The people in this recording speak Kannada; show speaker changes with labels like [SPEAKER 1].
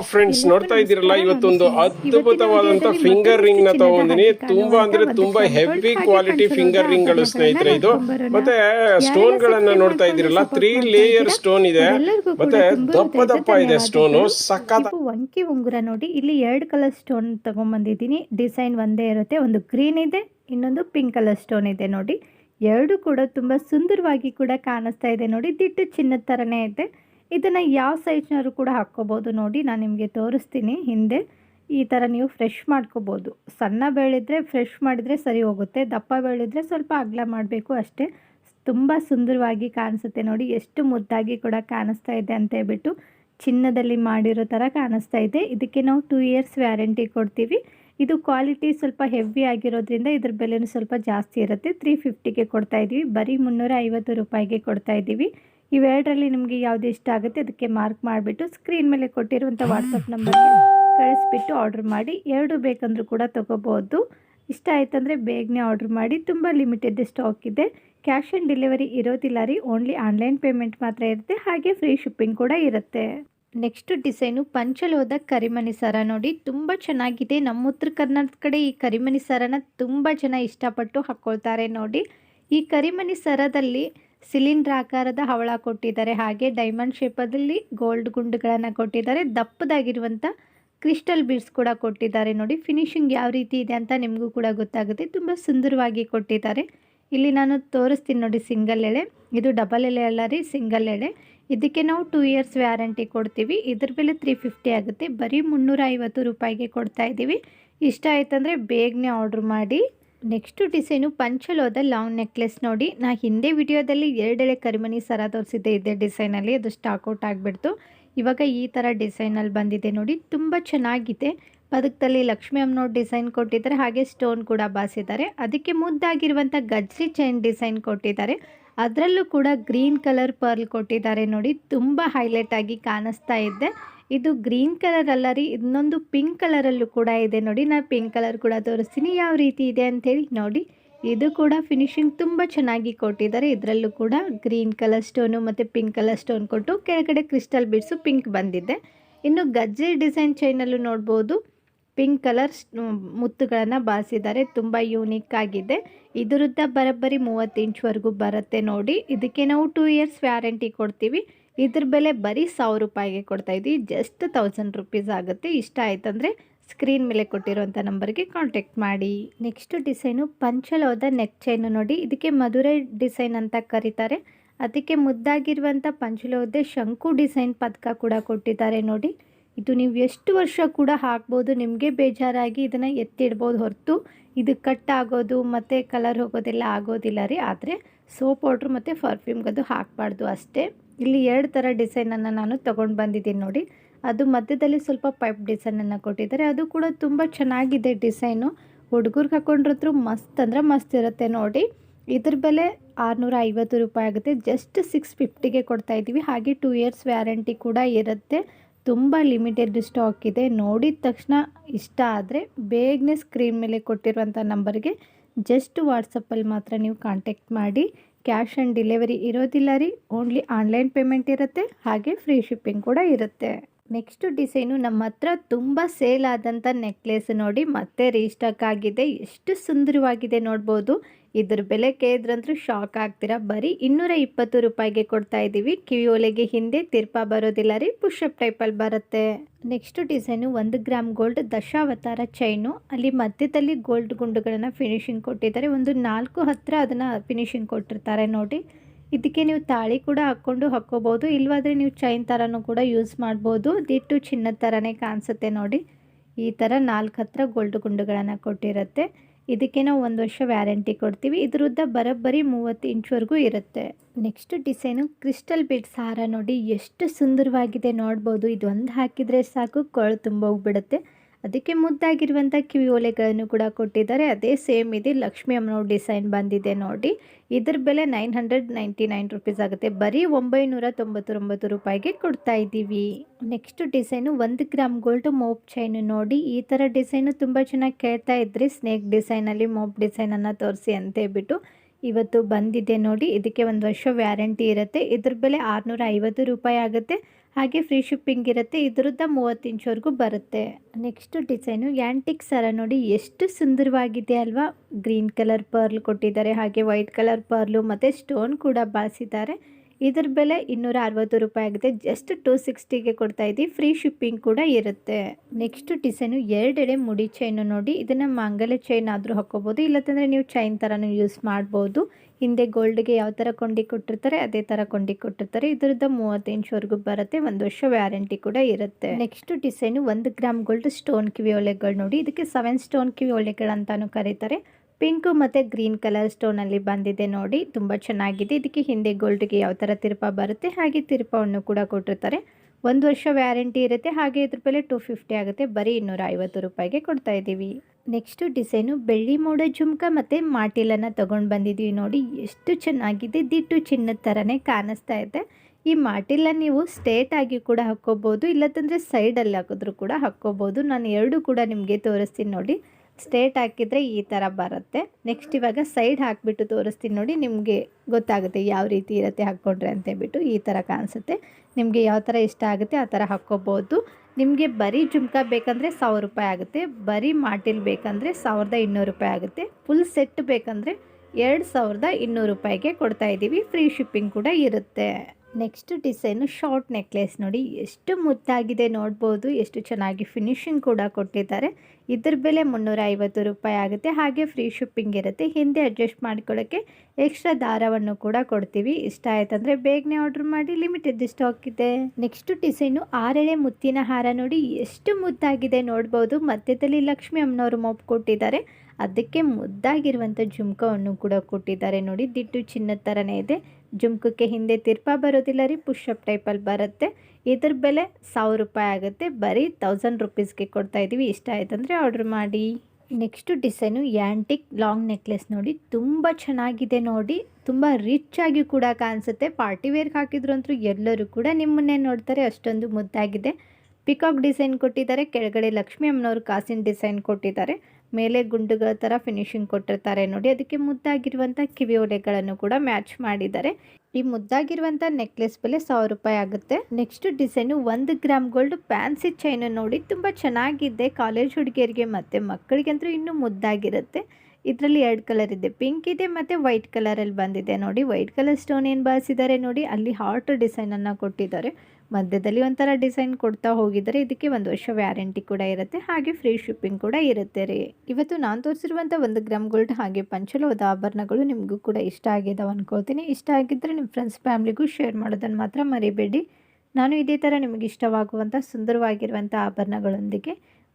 [SPEAKER 1] ಫ್ರೆಂಡ್ಸ್ ನೋಡ್ತಾ ಇದ್ದೀರಲ್ಲ ಇವತ್ತೊಂದು ಅದ್ಭುತವಾದಂತ ಫಿಂಗರ್ ರಿಂಗ್ನ ತಗೊಂಡಿನಿ. ತುಂಬಾ ಅಂದ್ರೆ ತುಂಬಾ ಹೆವಿ ಕ್ವಾಲಿಟಿ ಫಿಂಗರ್ ರಿಂಗ್ಗಳು ಸ್ನೇಹಿತರೆ ಇದು. ಮತ್ತೆ ಸ್ಟೋನ್ ಗಳನ್ನ ನೋಡ್ತಾ ಇದೀರಲ್ಲ ತ್ರೀ ಲೇಯರ್ ಸ್ಟೋನ್ ಇದೆ. ಮತ್ತೆ ದಪ್ಪ ದಪ್ಪ ಇದೆ ಸ್ಟೋನ್
[SPEAKER 2] ಸಕ್ಕತ್ ಒಂಕಿ ಉಂಗುರ ನೋಡಿ ಇಲ್ಲಿ ಎರಡು ಕಲರ್ ಸ್ಟೋನ್ ತಗೊಂಡ್ಬಂದಿದ್ದೀನಿ ಡಿಸೈನ್ ಒಂದೇ ಇರುತ್ತೆ ಒಂದು ಗ್ರೀನ್ ಇದೆ ಇನ್ನೊಂದು ಪಿಂಕ್ ಕಲರ್ ಸ್ಟೋನ್ ಇದೆ ನೋಡಿ. ಎರಡು ಕೂಡ ತುಂಬಾ ಸುಂದರವಾಗಿ ಕೂಡ ಕಾಣಿಸ್ತಾ ಇದೆ ನೋಡಿ ದಿಟ್ಟು ಚಿನ್ನದ ತರನೇ ಇದೆ. ಇದನ್ನು ಯಾವ ಸೈಜ್ನವರು ಕೂಡ ಹಾಕ್ಕೋಬೋದು. ನೋಡಿ, ನಾನು ನಿಮಗೆ ತೋರಿಸ್ತೀನಿ. ಹಿಂದೆ ಈ ಥರ ನೀವು ಫ್ರೆಶ್ ಮಾಡ್ಕೋಬೋದು. ಸಣ್ಣ ಬೆಳೆದ್ರೆ ಫ್ರೆಶ್ ಮಾಡಿದರೆ ಸರಿ ಹೋಗುತ್ತೆ. ದಪ್ಪ ಬೆಳೆದ್ರೆ ಸ್ವಲ್ಪ ಅಗಲ ಮಾಡಬೇಕು ಅಷ್ಟೇ. ತುಂಬ ಸುಂದರವಾಗಿ ಕಾಣಿಸುತ್ತೆ ನೋಡಿ. ಎಷ್ಟು ಮುದ್ದಾಗಿ ಕೂಡ ಕಾಣಿಸ್ತಾ ಇದೆ ಅಂತ ಹೇಳ್ಬಿಟ್ಟು ಚಿನ್ನದಲ್ಲಿ ಮಾಡಿರೋ ಥರ ಕಾಣಿಸ್ತಾ ಇದೆ. ಇದಕ್ಕೆ ನಾವು ಟೂ ಇಯರ್ಸ್ ವ್ಯಾರಂಟಿ ಕೊಡ್ತೀವಿ. ಇದು ಕ್ವಾಲಿಟಿ ಸ್ವಲ್ಪ ಹೆವಿ ಆಗಿರೋದ್ರಿಂದ ಇದ್ರ ಬೆಲೆನೂ ಸ್ವಲ್ಪ ಜಾಸ್ತಿ ಇರುತ್ತೆ. ತ್ರೀ ಫಿಫ್ಟಿಗೆ ಕೊಡ್ತಾ ಇದ್ದೀವಿ ಬರೀ ಮುನ್ನೂರ ರೂಪಾಯಿಗೆ ಕೊಡ್ತಾ ಇದ್ದೀವಿ ಇವೆರಡರಲ್ಲಿ ನಿಮಗೆ ಯಾವುದು ಇಷ್ಟ ಆಗುತ್ತೆ ಅದಕ್ಕೆ ಮಾರ್ಕ್ ಮಾಡಿಬಿಟ್ಟು ಸ್ಕ್ರೀನ್ ಮೇಲೆ ಕೊಟ್ಟಿರುವಂಥ ವಾಟ್ಸಪ್ ನಂಬರ್ಗೆ ಕಳಿಸ್ಬಿಟ್ಟು ಆರ್ಡ್ರ್ ಮಾಡಿ. ಎರಡು ಬೇಕಂದರೂ ಕೂಡ ತೊಗೋಬೋದು. ಇಷ್ಟ ಆಯ್ತಂದರೆ ಬೇಗನೆ ಆರ್ಡ್ರ್ ಮಾಡಿ. ತುಂಬ ಲಿಮಿಟೆಡ್ ಸ್ಟಾಕ್ ಇದೆ. ಕ್ಯಾಶ್ ಆನ್ ಡೆಲಿವರಿ ಇರೋದಿಲ್ಲ ರೀ. ಓನ್ಲಿ ಆನ್ಲೈನ್ ಪೇಮೆಂಟ್ ಮಾತ್ರ ಇರುತ್ತೆ. ಹಾಗೆ ಫ್ರೀ ಶಿಪ್ಪಿಂಗ್ ಕೂಡ ಇರುತ್ತೆ. ನೆಕ್ಸ್ಟ್ ಡಿಸೈನು ಪಂಚಲೋದ ಕರಿಮಣಿ ಸರ ನೋಡಿ. ತುಂಬ ಚೆನ್ನಾಗಿದೆ. ನಮ್ಮ ಉತ್ತರ ಕರ್ನಾಟಕ ಕಡೆ ಈ ಕರಿಮಣಿ ಸರನ ತುಂಬ ಜನ ಇಷ್ಟಪಟ್ಟು ಹಾಕ್ಕೊಳ್ತಾರೆ ನೋಡಿ. ಈ ಕರಿಮಣಿ ಸರದಲ್ಲಿ ಸಿಲಿಂಡ್ರ್ ಆಕಾರದ ಹವಳ ಕೊಟ್ಟಿದ್ದಾರೆ. ಹಾಗೆ ಡೈಮಂಡ್ ಶೇಪದಲ್ಲಿ ಗೋಲ್ಡ್ ಗುಂಡುಗಳನ್ನು ಕೊಟ್ಟಿದ್ದಾರೆ. ದಪ್ಪದಾಗಿರುವಂಥ ಕ್ರಿಸ್ಟಲ್ ಬೀಡ್ಸ್ ಕೂಡ ಕೊಟ್ಟಿದ್ದಾರೆ. ನೋಡಿ, ಫಿನಿಶಿಂಗ್ ಯಾವ ರೀತಿ ಇದೆ ಅಂತ ನಿಮಗೂ ಕೂಡ ಗೊತ್ತಾಗುತ್ತೆ. ತುಂಬ ಸುಂದರವಾಗಿ ಕೊಟ್ಟಿದ್ದಾರೆ. ಇಲ್ಲಿ ನಾನು ತೋರಿಸ್ತೀನಿ ನೋಡಿ, ಸಿಂಗಲ್ ಎಳೆ. ಇದು ಡಬಲ್ ಎಳೆ ಅಲ್ಲ ರೀ, ಸಿಂಗಲ್ ಎಳೆ. ಇದಕ್ಕೆ ನಾವು ಟೂ ಇಯರ್ಸ್ ವ್ಯಾರಂಟಿ ಕೊಡ್ತೀವಿ. ಇದ್ರ ಬೆಲೆ ತ್ರೀ ಫಿಫ್ಟಿ ಆಗುತ್ತೆ. ಬರೀ ಮುನ್ನೂರ ರೂಪಾಯಿಗೆ ಕೊಡ್ತಾ ಇದ್ದೀವಿ. ಇಷ್ಟ ಆಯ್ತಂದರೆ ಬೇಗನೆ ಆರ್ಡ್ರ್ ಮಾಡಿ. ನೆಕ್ಸ್ಟು ಡಿಸೈನು ಪಂಚಲೋದ ಲಾಂಗ್ ನೆಕ್ಲೆಸ್ ನೋಡಿ. ನಾ ಹಿಂದೆ ವಿಡಿಯೋದಲ್ಲಿ ಎರಡೆಳೆ ಕರಿಮಣಿ ಸರ ತೋರಿಸಿದ್ದೆ, ಇದೆ ಡಿಸೈನಲ್ಲಿ ಅದು ಸ್ಟಾಕ್ಔಟ್ ಆಗಿಬಿಡ್ತು. ಇವಾಗ ಈ ಥರ ಡಿಸೈನಲ್ಲಿ ಬಂದಿದೆ ನೋಡಿ, ತುಂಬ ಚೆನ್ನಾಗಿದೆ. ಪದಕದಲ್ಲಿ ಲಕ್ಷ್ಮಿ ಡಿಸೈನ್ ಕೊಟ್ಟಿದ್ದಾರೆ, ಹಾಗೆ ಸ್ಟೋನ್ ಕೂಡ ಬಾಸಿದ್ದಾರೆ ಅದಕ್ಕೆ ಮುದ್ದಾಗಿರುವಂಥ ಗಜ್ರಿ ಚೈನ್ ಡಿಸೈನ್ ಕೊಟ್ಟಿದ್ದಾರೆ. ಅದರಲ್ಲೂ ಕೂಡ ಗ್ರೀನ್ ಕಲರ್ ಪರ್ಲ್ ಕೊಟ್ಟಿದ್ದಾರೆ ನೋಡಿ, ತುಂಬ ಹೈಲೈಟ್ ಆಗಿ ಕಾಣಿಸ್ತಾ ಇದೆ. ಇದು ಗ್ರೀನ್ ಕಲರ್ ಅಲ್ಲ ರೀ, ಇನ್ನೊಂದು ಪಿಂಕ್ ಕಲರಲ್ಲೂ ಕೂಡ ಇದೆ ನೋಡಿ ನಾನು ಪಿಂಕ್ ಕಲರ್ ಕೂಡ ತೋರಿಸ್ತೀನಿ, ಯಾವ ರೀತಿ ಇದೆ ಅಂಥೇಳಿ ನೋಡಿ. ಇದು ಕೂಡ ಫಿನಿಶಿಂಗ್ ತುಂಬ ಚೆನ್ನಾಗಿ ಕೊಟ್ಟಿದ್ದಾರೆ, ಇದರಲ್ಲೂ ಕೂಡ ಗ್ರೀನ್ ಕಲರ್ ಸ್ಟೋನು ಮತ್ತು ಪಿಂಕ್ ಕಲರ್ ಸ್ಟೋನ್ ಕೊಟ್ಟು ಕೆಳಗಡೆ ಕ್ರಿಸ್ಟಲ್ ಬಿಡ್ಸು ಪಿಂಕ್ ಬಂದಿದೆ. ಇನ್ನು ಗಜ್ಜೆ ಡಿಸೈನ್ ಚೈನಲ್ಲೂ ನೋಡ್ಬೋದು. ಪಿಂಕ್ ಕಲರ್ ಮುತ್ತುಗಳನ್ನು ಬಾಸಿದ್ದಾರೆ ತುಂಬ ಯೂನಿಕ್ ಆಗಿದೆ. ಇದರದ್ದ ಬರೋಬ್ಬರಿ ಮೂವತ್ತು ಇಂಚ್ವರೆಗೂ ಬರುತ್ತೆ ನೋಡಿ. ಇದಕ್ಕೆ ನಾವು ಟೂ ಇಯರ್ಸ್ ವ್ಯಾರಂಟಿ ಕೊಡ್ತೀವಿ. ಇದ್ರ ಬೆಲೆ ಬರೀ ಸಾವಿರ ರೂಪಾಯಿಗೆ ಕೊಡ್ತಾ ಇದ್ದೀವಿ ಜಸ್ಟ್ ತೌಸಂಡ್ ರುಪೀಸ್ ಆಗುತ್ತೆ. ಇಷ್ಟ ಆಯ್ತಂದರೆ ಸ್ಕ್ರೀನ್ ಮೇಲೆ ಕೊಟ್ಟಿರುವಂಥ ನಂಬರ್ಗೆ ಕಾಂಟ್ಯಾಕ್ಟ್ ಮಾಡಿ. ನೆಕ್ಸ್ಟ್ ಡಿಸೈನು ಪಂಚಲೋದ ನೆಕ್ ಚೈನು ನೋಡಿ. ಇದಕ್ಕೆ ಮಧುರೈ ಡಿಸೈನ್ ಅಂತ ಕರೀತಾರೆ. ಅದಕ್ಕೆ ಮುದ್ದಾಗಿರುವಂಥ ಪಂಚಲೋದೆ ಶಂಕು ಡಿಸೈನ್ ಪದಕ ಕೂಡ ಕೊಟ್ಟಿದ್ದಾರೆ ನೋಡಿ. ಇದು ನೀವು ಎಷ್ಟು ವರ್ಷ ಕೂಡ ಹಾಕ್ಬೋದು, ನಿಮಗೆ ಬೇಜಾರಾಗಿ ಇದನ್ನು ಎತ್ತಿಡ್ಬೋದು ಹೊರತು. ಇದು ಕಟ್ ಆಗೋದು ಮತ್ತು ಕಲರ್ ಹೋಗೋದೆಲ್ಲ ಆಗೋದಿಲ್ಲ ರೀ. ಆದರೆ ಸೋಪ್ ಪೌಡ್ರ್ ಮತ್ತು ಪರ್ಫ್ಯೂಮ್ಗದು ಹಾಕಬಾರ್ದು ಅಷ್ಟೇ. ಇಲ್ಲಿ ಎರಡು ಥರ ಡಿಸೈನನ್ನು ನಾನು ತೊಗೊಂಡು ಬಂದಿದ್ದೀನಿ ನೋಡಿ. ಅದು ಮಧ್ಯದಲ್ಲಿ ಸ್ವಲ್ಪ ಪೈಪ್ ಡಿಸೈನನ್ನು ಕೊಟ್ಟಿದ್ದಾರೆ. ಅದು ಕೂಡ ತುಂಬ ಚೆನ್ನಾಗಿದೆ ಡಿಸೈನು ಹುಡುಗರು ಹಾಕೊಂಡ್ರದ್ರು ಮಸ್ತ್ ಅಂದರೆ ಮಸ್ತ್ ಇರುತ್ತೆ ನೋಡಿ. ಇದ್ರ ಬೆಲೆ ಆರುನೂರ ಐವತ್ತು ರೂಪಾಯಿ ಆಗುತ್ತೆ. ಜಸ್ಟ್ ಸಿಕ್ಸ್ ಫಿಫ್ಟಿಗೆ ಕೊಡ್ತಾ ಇದ್ದೀವಿ. ಹಾಗೆ ಟೂ ಇಯರ್ಸ್ ವ್ಯಾರಂಟಿ ಕೂಡ ಇರುತ್ತೆ. ತುಂಬ ಲಿಮಿಟೆಡ್ ಸ್ಟಾಕ್ ಇದೆ. ನೋಡಿದ ತಕ್ಷಣ ಇಷ್ಟ ಆದರೆ ಬೇಗನೆ ಸ್ಕ್ರೀನ್ ಮೇಲೆ ಕೊಟ್ಟಿರುವಂಥ ನಂಬರ್ಗೆ ಜಸ್ಟ್ ವಾಟ್ಸಪ್ಪಲ್ಲಿ ಮಾತ್ರ ನೀವು ಕಾಂಟ್ಯಾಕ್ಟ್ ಮಾಡಿ. ಕ್ಯಾಶ್ ಆನ್ ಡೆಲಿವರಿ ಇರೋದಿಲ್ಲ ರೀ. ಓನ್ಲಿ ಆನ್ಲೈನ್ ಪೇಮೆಂಟ್ ಇರುತ್ತೆ. ಹಾಗೆ ಫ್ರೀ ಶಿಪ್ಪಿಂಗ್ ಕೂಡ ಇರುತ್ತೆ. ನೆಕ್ಸ್ಟ್ ಡಿಸೈನು ನಮ್ಮ ಹತ್ರ ತುಂಬ ಸೇಲ್ ಆದಂಥ ನೆಕ್ಲೆಸ್ ನೋಡಿ ಮತ್ತೆ ರೀಸ್ಟಾಕ್ ಆಗಿದೆ. ಎಷ್ಟು ಸುಂದರವಾಗಿದೆ ನೋಡ್ಬೋದು. ಇದ್ರ ಬೆಲೆ ಕೇಳಿದ್ರಂತೂ ಶಾಕ್ ಆಗ್ತೀರಾ. ಬರೀ ಇನ್ನೂರ ಇಪ್ಪತ್ತು ರೂಪಾಯಿಗೆ ಕೊಡ್ತಾ ಇದ್ದೀವಿ. ಕಿವಿ ಒಲೆಗೆ ಹಿಂದೆ ತಿರ್ಪ ಬರೋದಿಲ್ಲ ರೀ ಪುಷಪ್ ಟೈಪಲ್ಲಿ ಬರುತ್ತೆ. ನೆಕ್ಸ್ಟ್ ಡಿಸೈನು ಒಂದು ಗ್ರಾಮ್ ಗೋಲ್ಡ್ ದಶಾವತಾರ ಚೈನು ಅಲ್ಲಿ ಮಧ್ಯದಲ್ಲಿ ಗೋಲ್ಡ್ ಗುಂಡುಗಳನ್ನು ಫಿನಿಶಿಂಗ್ ಕೊಟ್ಟಿದ್ದಾರೆ. ಒಂದು ನಾಲ್ಕು ಹತ್ರ ಅದನ್ನು ಫಿನಿಶಿಂಗ್ ಕೊಟ್ಟಿರ್ತಾರೆ ನೋಡಿ. ಇದಕ್ಕೆ ನೀವು ತಾಳಿ ಕೂಡ ಹಾಕ್ಕೊಂಡು ಹಾಕ್ಕೋಬೋದು. ಇಲ್ಲವಾದರೆ ನೀವು ಚೈನ್ ಥರನೂ ಕೂಡ ಯೂಸ್ ಮಾಡ್ಬೋದು. ದಿಟ್ಟು ಚಿನ್ನದ ಥರನೇ ಕಾಣಿಸುತ್ತೆ ನೋಡಿ. ಈ ಥರ ನಾಲ್ಕು ಹತ್ರ ಗೋಲ್ಡ್ ಗುಂಡುಗಳನ್ನು ಕೊಟ್ಟಿರುತ್ತೆ. ಇದಕ್ಕೆ ನಾವು ಒಂದು ವರ್ಷ ವ್ಯಾರಂಟಿ ಕೊಡ್ತೀವಿ. ಇದ್ರದ್ದು ಬರೋಬ್ಬರಿ ಮೂವತ್ತು ಇಂಚ್ವರೆಗೂ ಇರುತ್ತೆ. ನೆಕ್ಸ್ಟ್ ಡಿಸೈನು ಕ್ರಿಸ್ಟಲ್ ಬಿಡ್ಸ್ ಸಾರ ನೋಡಿ. ಎಷ್ಟು ಸುಂದರವಾಗಿದೆ ನೋಡ್ಬೋದು. ಇದೊಂದು ಹಾಕಿದರೆ ಸಾಕು, ಕೊಳು ತುಂಬ ಹೋಗ್ಬಿಡುತ್ತೆ. ಅದಕ್ಕೆ ಮುದ್ದಾಗಿರುವಂಥ ಕಿವಿ ಒಲೆಗಳನ್ನು ಕೂಡ ಕೊಟ್ಟಿದ್ದಾರೆ. ಅದೇ ಸೇಮ್ ಇದೆ. ಲಕ್ಷ್ಮಿ ಅಮ್ಮನೋ ಡಿಸೈನ್ ಬಂದಿದೆ ನೋಡಿ. ಇದ್ರ ಬೆಲೆ nine hundred ninety nine rupees ಆಗುತ್ತೆ. ಬರೀ ಒಂಬೈನೂರ ತೊಂಬತ್ತೊಂಬತ್ತು ರೂಪಾಯಿಗೆ ಕೊಡ್ತಾ ಇದ್ದೀವಿ. ನೆಕ್ಸ್ಟ್ ಡಿಸೈನು ಒಂದು ಗ್ರಾಮ್ ಗೋಲ್ಡ್ ಮೋಪ್ ಚೈನು ನೋಡಿ. ಈ ಥರ ಡಿಸೈನು ತುಂಬ ಚೆನ್ನಾಗಿ ಕೇಳ್ತಾ ಇದ್ರಿ. ಸ್ನೇಕ್ ಡಿಸೈನಲ್ಲಿ ಮೋಪ್ ಡಿಸೈನನ್ನು ತೋರಿಸಿ ಅಂತ ಹೇಳ್ಬಿಟ್ಟು ಇವತ್ತು ಬಂದಿದೆ ನೋಡಿ. ಇದಕ್ಕೆ ಒಂದು ವರ್ಷ ವ್ಯಾರಂಟಿ ಇರುತ್ತೆ. ಇದ್ರ ಬೆಲೆ ಆರುನೂರ ಐವತ್ತು ರೂಪಾಯಿ ಆಗುತ್ತೆ. ಹಾಗೆ ಫ್ರೀ ಶಿಪ್ಪಿಂಗ್ ಇರುತ್ತೆ. ಇದರದ್ದ ಮೂವತ್ತು ಇಂಚ್ವರೆಗೂ ಬರುತ್ತೆ ನೆಕ್ಸ್ಟ್ ಡಿಸೈನು ಯಾಂಟಿಕ್ ಸರ ನೋಡಿ ಎಷ್ಟು ಸುಂದರವಾಗಿದೆ ಅಲ್ವಾ? ಗ್ರೀನ್ ಕಲರ್ ಪರ್ಲ್ ಕೊಟ್ಟಿದ್ದಾರೆ, ಹಾಗೆ ವೈಟ್ ಕಲರ್ ಪರ್ಲು ಮತ್ತು ಸ್ಟೋನ್ ಕೂಡ ಬಾಳಿಸಿದ್ದಾರೆ ಇದ್ರ ಬೆಲೆ ಇನ್ನೂರ ಅರವತ್ತು ರೂಪಾಯಿ ಆಗಿದೆ ಜಸ್ಟ್ ಟೂ ಸಿಕ್ಸ್ಟಿಗೆ ಕೊಡ್ತಾ ಇದ್ದೀವಿ. ಫ್ರೀ ಶಿಪ್ಪಿಂಗ್ ಕೂಡ ಇರುತ್ತೆ. ನೆಕ್ಸ್ಟ್ ಡಿಸೈನು ಎರಡೆಡೆ ಮುಡಿ ಚೈನು ನೋಡಿ. ಇದನ್ನು ಮಾಂಗಲ್ಯ ಚೈನ್ ಆದರೂ ಹಾಕೋಬೋದು ಇಲ್ಲತ್ತಂದರೆ ನೀವು ಚೈನ್ ಥರನೂ ಯೂಸ್ ಮಾಡ್ಬೋದು. ಹಿಂದೆ ಗೋಲ್ಡ್ಗೆ ಯಾವ ಥರ ಕೊಂಡಿ ಕೊಟ್ಟಿರ್ತಾರೆ, ಅದೇ ಥರ ಕೊಂಡಿ ಕೊಟ್ಟಿರ್ತಾರೆ. ಇದರದ್ದು ಮೂವತ್ತು ಇಂಚ್ವರೆಗೂ ಬರುತ್ತೆ. ಒಂದು ವರ್ಷ ವ್ಯಾರಂಟಿ ಕೂಡ ಇರುತ್ತೆ. ನೆಕ್ಸ್ಟ್ ಡಿಸೈನು ಒಂದು ಗ್ರಾಮ್ ಗೋಲ್ಡ್ ಸ್ಟೋನ್ ಕಿವಿ ಒಲೆಗಳು ನೋಡಿ. ಇದಕ್ಕೆ ಸೆವೆನ್ ಸ್ಟೋನ್ ಕಿವಿ ಒಲೆಗಳು ಕರೀತಾರೆ. ಪಿಂಕು ಮತ್ತು ಗ್ರೀನ್ ಕಲರ್ ಸ್ಟೋನಲ್ಲಿ ಬಂದಿದೆ ನೋಡಿ, ತುಂಬ ಚೆನ್ನಾಗಿದೆ. ಇದಕ್ಕೆ ಹಿಂದೆ ಗೋಲ್ಡ್ಗೆ ಯಾವ ಥರ ತಿರುಪ ಬರುತ್ತೆ, ಹಾಗೆ ತಿರುಪವನ್ನು ಕೂಡ ಕೊಟ್ಟಿರ್ತಾರೆ. ಒಂದು ವರ್ಷ ವ್ಯಾರಂಟಿ ಇರುತ್ತೆ, ಹಾಗೆ ಇದ್ರ ಬೆಲೆ ಟೂ ಫಿಫ್ಟಿ ಆಗುತ್ತೆ. ಬರೀ ಇನ್ನೂರ ರೂಪಾಯಿಗೆ ಕೊಡ್ತಾ ಇದ್ದೀವಿ. ನೆಕ್ಸ್ಟು ಡಿಸೈನು, ಬೆಳ್ಳಿ ಮೋಡ ಜುಮ್ಕ ಮತ್ತು ಮಾಟಿಲನ್ನು ತೊಗೊಂಡು ಬಂದಿದ್ದೀವಿ ನೋಡಿ. ಎಷ್ಟು ಚೆನ್ನಾಗಿದೆ, ದಿಟ್ಟು ಚಿನ್ನದ ಥರನೇ ಕಾಣಿಸ್ತಾ ಇದೆ. ಈ ಮಾಟಿಲ್ಲ ನೀವು ಸ್ಟೇಟ್ ಆಗಿ ಕೂಡ ಹಾಕ್ಕೋಬೋದು, ಇಲ್ಲತ್ತಂದರೆ ಸೈಡಲ್ಲಿ ಹಾಕಿದ್ರು ಕೂಡ ಹಾಕ್ಕೋಬೋದು. ನಾನು ಎರಡು ಕೂಡ ನಿಮಗೆ ತೋರಿಸ್ತೀನಿ ನೋಡಿ. ಸ್ಟೇಟ್ ಹಾಕಿದರೆ ಈ ಥರ ಬರುತ್ತೆ. ನೆಕ್ಸ್ಟ್ ಇವಾಗ ಸೈಡ್ ಹಾಕಿಬಿಟ್ಟು ತೋರಿಸ್ತೀನಿ ನೋಡಿ, ನಿಮಗೆ ಗೊತ್ತಾಗುತ್ತೆ ಯಾವ ರೀತಿ ಇರುತ್ತೆ ಹಾಕ್ಕೊಂಡ್ರೆ ಅಂತೇಳ್ಬಿಟ್ಟು ಈ ಥರ ಕಾಣಿಸುತ್ತೆ. ನಿಮಗೆ ಯಾವ ಥರ ಇಷ್ಟ ಆಗುತ್ತೆ ಆ ಥರ ಹಾಕ್ಕೋಬೋದು. ನಿಮಗೆ ಬರೀ ಜುಮ್ಕ ಬೇಕಂದರೆ ಸಾವಿರ ರೂಪಾಯಿ ಆಗುತ್ತೆ. ಬರೀ ಮಾಟಿಲ್ ಬೇಕಂದರೆ ಸಾವಿರದ ಇನ್ನೂರು ರೂಪಾಯಿ ಆಗುತ್ತೆ. ಫುಲ್ ಸೆಟ್ ಬೇಕಂದರೆ ಎರಡು ಸಾವಿರದ ಇನ್ನೂರು ರೂಪಾಯಿಗೆ ಕೊಡ್ತಾ ಇದ್ದೀವಿ ಫ್ರೀ ಶಿಪ್ಪಿಂಗ್ ಕೂಡ ಇರುತ್ತೆ. ನೆಕ್ಸ್ಟ್ ಡಿಸೈನು ಶಾರ್ಟ್ ನೆಕ್ಲೆಸ್ ನೋಡಿ. ಎಷ್ಟು ಮುದ್ದಾಗಿದೆ ನೋಡ್ಬೋದು, ಎಷ್ಟು ಚೆನ್ನಾಗಿ ಫಿನಿಶಿಂಗ್ ಕೂಡ ಕೊಟ್ಟಿದ್ದಾರೆ. ಇದ್ರ ಬೆಲೆ ಮುನ್ನೂರ ಐವತ್ತು ರೂಪಾಯಿ ಆಗುತ್ತೆ. ಹಾಗೆ ಫ್ರೀ ಶಿಪ್ಪಿಂಗ್ ಇರುತ್ತೆ. ಹಿಂದೆ ಅಡ್ಜಸ್ಟ್ ಮಾಡ್ಕೊಳ್ಳೋಕ್ಕೆ ಎಕ್ಸ್ಟ್ರಾ ದಾರವನ್ನು ಕೂಡ ಕೊಡ್ತೀವಿ. ಇಷ್ಟ ಆಯ್ತಂದರೆ ಬೇಗನೆ ಆರ್ಡ್ರ್ ಮಾಡಿ ಲಿಮಿಟೆಡ್ ಸ್ಟಾಕ್ ಇದೆ. ನೆಕ್ಸ್ಟ್ ಡಿಸೈನು ಆರೆಳೆ ಮುತ್ತಿನ ಹಾರ ನೋಡಿ. ಎಷ್ಟು ಮುದ್ದಾಗಿದೆ ನೋಡ್ಬೋದು. ಮಧ್ಯದಲ್ಲಿ ಲಕ್ಷ್ಮಿ ಅಮ್ಮನವರು ಮೋಪ್ ಕೊಟ್ಟಿದ್ದಾರೆ. ಅದಕ್ಕೆ ಮುದ್ದಾಗಿರುವಂಥ ಜುಮ್ಕವನ್ನು ಕೂಡ ಕೊಟ್ಟಿದ್ದಾರೆ. ನೋಡಿ, ದಿಟ್ಟು ಚಿನ್ನದ ಥರನೇ ಇದೆ. ಜುಮ್ಕಕ್ಕೆ ಹಿಂದೆ ತಿರ್ಪ ಬರೋದಿಲ್ಲ ರೀ ಪುಷಪ್ ಟೈಪಲ್ಲಿ ಬರುತ್ತೆ. ಇದ್ರ ಬೆಲೆ ಸಾವಿರ ರೂಪಾಯಿ ಆಗುತ್ತೆ. ಬರೀ ತೌಸಂಡ್ ರುಪೀಸ್ಗೆ ಕೊಡ್ತಾ ಇದ್ದೀವಿ. ಇಷ್ಟ ಆಯ್ತಂದರೆ ಆರ್ಡ್ರ್ ಮಾಡಿ. Next design antique long necklace ನೋಡಿ. ತುಂಬ ಚೆನ್ನಾಗಿದೆ ನೋಡಿ. ತುಂಬ ರಿಚ್ ಆಗಿ ಕೂಡ ಕಾಣಿಸುತ್ತೆ. ಪಾರ್ಟಿ ವೇರ್ಗೆ ಹಾಕಿದ್ರು ಅಂತೂ ಎಲ್ಲರೂ ಕೂಡ ನಿಮ್ಮನ್ನೇ ನೋಡ್ತಾರೆ. ಅಷ್ಟೊಂದು ಮುದ್ದಾಗಿದೆ. ಪಿಕಾಕ್ ಡಿಸೈನ್ ಕೊಟ್ಟಿದ್ದಾರೆ. ಕೆಳಗಡೆ ಲಕ್ಷ್ಮೀ ಅಮ್ಮನವ್ರು ಕಾಸಿನ ಡಿಸೈನ್ ಕೊಟ್ಟಿದ್ದಾರೆ. ಮೇಲೆ ಗುಂಡುಗಳ ಥರ ಫಿನಿಶಿಂಗ್ ಕೊಟ್ಟಿರ್ತಾರೆ ನೋಡಿ. ಅದಕ್ಕೆ ಮುದ್ದಾಗಿರುವಂಥ ಕಿವಿ ಒಲೆಗಳನ್ನು ಕೂಡ ಮ್ಯಾಚ್ ಮಾಡಿದ್ದಾರೆ. ಈ ಮುದ್ದಾಗಿರುವಂಥ ನೆಕ್ಲೆಸ್ ಬೆಲೆ ಸಾವಿರ ರೂಪಾಯಿ ಆಗುತ್ತೆ. ನೆಕ್ಸ್ಟ್ ಡಿಸೈನು ಒಂದು ಗ್ರಾಮ್ ಗೋಲ್ಡ್ ಫ್ಯಾನ್ಸಿ ಚೈನು ನೋಡಿ. ತುಂಬ ಚೆನ್ನಾಗಿದೆ. ಕಾಲೇಜ್ ಹುಡುಗಿಯರಿಗೆ ಮತ್ತು ಮಕ್ಕಳಿಗಂತೂ ಇನ್ನೂ ಮುದ್ದಾಗಿರುತ್ತೆ. ಇದರಲ್ಲಿ ಎರಡು ಕಲರ್ ಇದೆ. ಪಿಂಕ್ ಇದೆ ಮತ್ತು ವೈಟ್ ಕಲರಲ್ಲಿ ಬಂದಿದೆ ನೋಡಿ. ವೈಟ್ ಕಲರ್ ಸ್ಟೋನ್ ಏನು ಬಳಸಿದ್ದಾರೆ ನೋಡಿ. ಅಲ್ಲಿ ಹಾರ್ಟ್ ಡಿಸೈನನ್ನು ಕೊಟ್ಟಿದ್ದಾರೆ. ಮಧ್ಯದಲ್ಲಿ ಒಂಥರ ಡಿಸೈನ್ ಕೊಡ್ತಾ ಹೋಗಿದ್ದಾರೆ. ಇದಕ್ಕೆ ಒಂದು ವರ್ಷ ವ್ಯಾರಂಟಿ ಕೂಡ ಇರುತ್ತೆ. ಹಾಗೆ ಫ್ರೀ ಶಿಪ್ಪಿಂಗ್ ಕೂಡ ಇರುತ್ತೆ ರೀ. ಇವತ್ತು ನಾನು ತೋರಿಸಿರುವಂಥ ಒಂದು ಗ್ರಾಮ್ ಗೋಲ್ಡ್ ಹಾಗೆ ಪಂಚಲೋದ ಆಭರಣಗಳು ನಿಮಗೂ ಕೂಡ ಇಷ್ಟ ಆಗಿದ್ದಾವೆ ಅನ್ಕೊಳ್ತೀನಿ. ಇಷ್ಟ ಆಗಿದ್ದರೆ ನಿಮ್ಮ ಫ್ರೆಂಡ್ಸ್ ಫ್ಯಾಮಿಲಿಗೂ ಶೇರ್ ಮಾಡೋದನ್ನು ಮಾತ್ರ ಮರಿಬೇಡಿ. ನಾನು ಇದೇ ಥರ ನಿಮಗೆ ಇಷ್ಟವಾಗುವಂಥ ಸುಂದರವಾಗಿರುವಂಥ ಆಭರಣಗಳೊಂದಿಗೆ